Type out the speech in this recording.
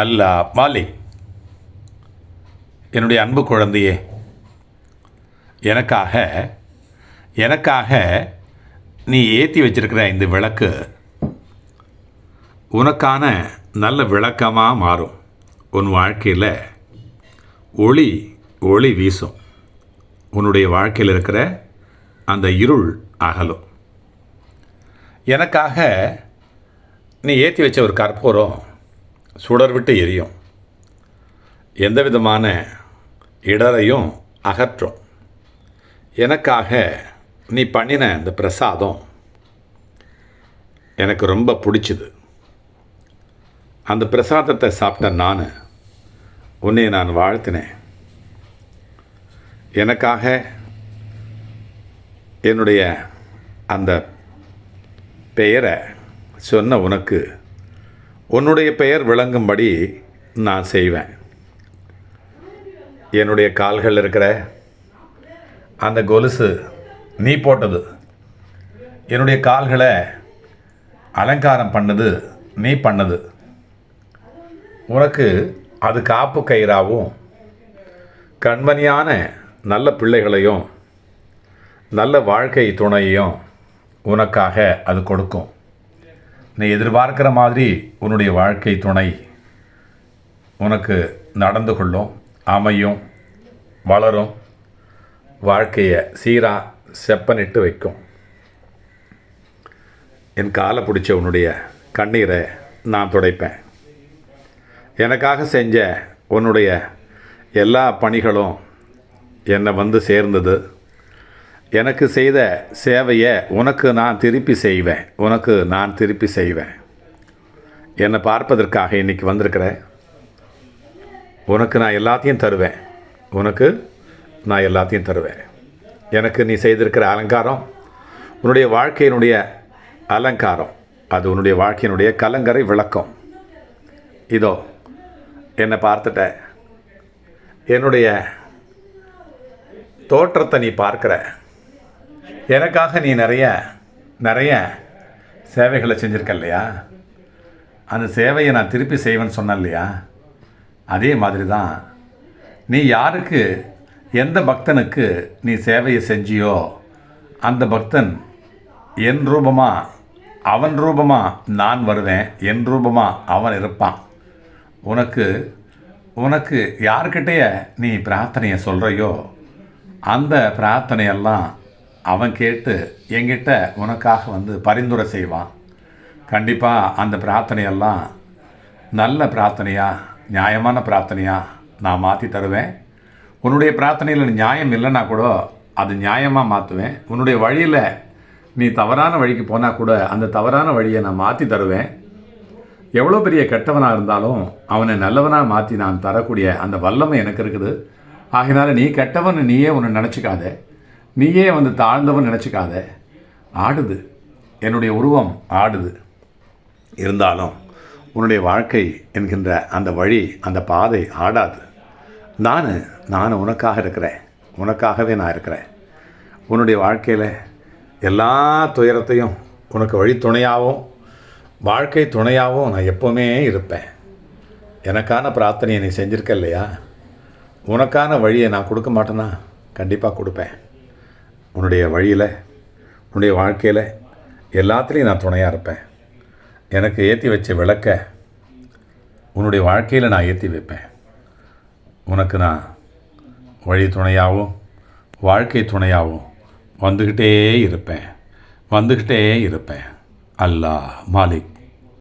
அல்லா மாலி. என்னுடைய அன்பு குழந்தையே எனக்காக எனக்காக நீ ஏற்றி வச்சிருக்கிற இந்த விளக்கு உனக்கான நல்ல விளக்கமாக மாறும். உன் வாழ்க்கையில் ஒளி ஒளி வீசும். உன்னுடைய வாழ்க்கையில் இருக்கிற அந்த இருள் அகலும். எனக்காக நீ ஏற்றி வச்ச ஒரு கற்பூரம் சுடர் விட்டு எரியும். எந்த விதமான இடரையும் அகற்றும். எனக்காக நீ பண்ணின இந்த பிரசாதம் எனக்கு ரொம்ப பிடிச்சிது. அந்த பிரசாதத்தை சாப்பிட்ட நான் உன்னை நான் வாழ்த்தினேன். எனக்காக என்னுடைய அந்த பெயரை சொன்ன உனக்கு உன்னுடைய பெயர் விளங்கும்படி நான் செய்வேன். என்னுடைய கால்கள் இருக்கிற அந்த கொலுசு நீ போட்டது. என்னுடைய கால்களை அலங்காரம் பண்ணது நீ பண்ணது. உனக்கு அது காப்பு கயிறாகவும் கண்மணியான நல்ல பிள்ளைகளையும் நல்ல வாழ்க்கை துணையையும் உனக்காக அது கொடுக்கும். நீ எதிர்பார்க்கிற மாதிரி உன்னுடைய வாழ்க்கை துணை உனக்கு நடந்து கொள்ளும் அமையும் வளரும் வாழ்க்கையை சீராக செப்பனிட்டு வைக்கும். என் காலை பிடிச்ச உன்னுடைய கண்ணீரை நான் துடைப்பேன். எனக்காக செஞ்ச உன்னுடைய எல்லா பணிகளும் என்னை வந்து சேர்ந்தது. எனக்கு செய்த சேவையை உனக்கு நான் திருப்பி செய்வேன். உனக்கு நான் திருப்பி செய்வேன். என்னை பார்ப்பதற்காக இன்றைக்கி வந்திருக்கிற உனக்கு நான் எல்லாத்தையும் தருவேன். உனக்கு நான் எல்லாத்தையும் தருவேன். எனக்கு நீ செய்திருக்கிற அலங்காரம் உன்னுடைய வாழ்க்கையினுடைய அலங்காரம் அது உன்னுடைய வாழ்க்கையினுடைய கலங்கரை விளக்கம். இதோ என்னை பார்த்துட்ட என்னுடைய தோற்றத்தை நீ பார்க்குற எனக்காக நீ நிறைய நிறைய சேவைகளை செஞ்சுருக்க இல்லையா அந்த சேவையை நான் திருப்பி செய்வேன்னு சொன்னேன் இல்லையா அதே மாதிரி தான் நீ யாருக்கு எந்த பக்தனுக்கு நீ சேவையை செஞ்சியோ அந்த பக்தன் என் ரூபமாக அவன் ரூபமாக நான் வருவேன் என் ரூபமாக அவன் இருப்பான். உனக்கு உனக்கு யார்கிட்டேயே நீ பிரார்த்தனையை சொல்கிறையோ அந்த பிரார்த்தனையெல்லாம் அவன் கேட்டு என்கிட்ட உனக்காக வந்து பரிந்துரை செய்வான். கண்டிப்பாக அந்த பிரார்த்தனையெல்லாம் நல்ல பிரார்த்தனையாக நியாயமான பிரார்த்தனையாக நான் மாற்றி தருவேன். உன்னுடைய பிரார்த்தனையில் நியாயம் இல்லைன்னா கூட அது நியாயமாக மாற்றுவேன் உன்னுடைய வழியில் நீ தவறான வழிக்கு போனால் கூட அந்த தவறான வழியை நான் மாற்றி தருவேன். எவ்வளோ பெரிய கெட்டவனாக இருந்தாலும் அவனை நல்லவனாக மாற்றி நான் தரக்கூடிய அந்த வல்லமை எனக்கு இருக்குது. ஆகினால நீ கெட்டவன் நீயே உன்னை நினச்சிக்காதே. நீயே வந்து தாழ்ந்தவன் நினச்சிக்காத. ஆடுது. என்னுடைய உருவம் ஆடுது. இருந்தாலும் உன்னுடைய வாழ்க்கை என்கின்ற அந்த வழி அந்த பாதை ஆடாது. நான் நான் உனக்காக இருக்கிறேன். உனக்காகவே நான் இருக்கிறேன். உன்னுடைய வாழ்க்கையில் எல்லா துயரத்தையும் உனக்கு வழி துணையாகவும் வாழ்க்கை துணையாகவும் நான் எப்போவுமே இருப்பேன். எனக்கான பிரார்த்தனையை நீ செஞ்சுருக்க இல்லையா? உனக்கான வழியை நான் கொடுக்க மாட்டேன்னா கண்டிப்பாக கொடுப்பேன். உன்னுடைய வழியில் உன்னுடைய வாழ்க்கையில் எல்லாத்துலேயும் நான் துணையாக இருப்பேன். எனக்கு ஏற்றி வச்ச விளக்க உன்னுடைய வாழ்க்கையில் நான் ஏற்றி வைப்பேன். உனக்கு நான் வழி துணையாகவும் வாழ்க்கை துணையாகவும் வந்துக்கிட்டே இருப்பேன். வந்துக்கிட்டே இருப்பேன். அல்லாஹ் மாலிக்.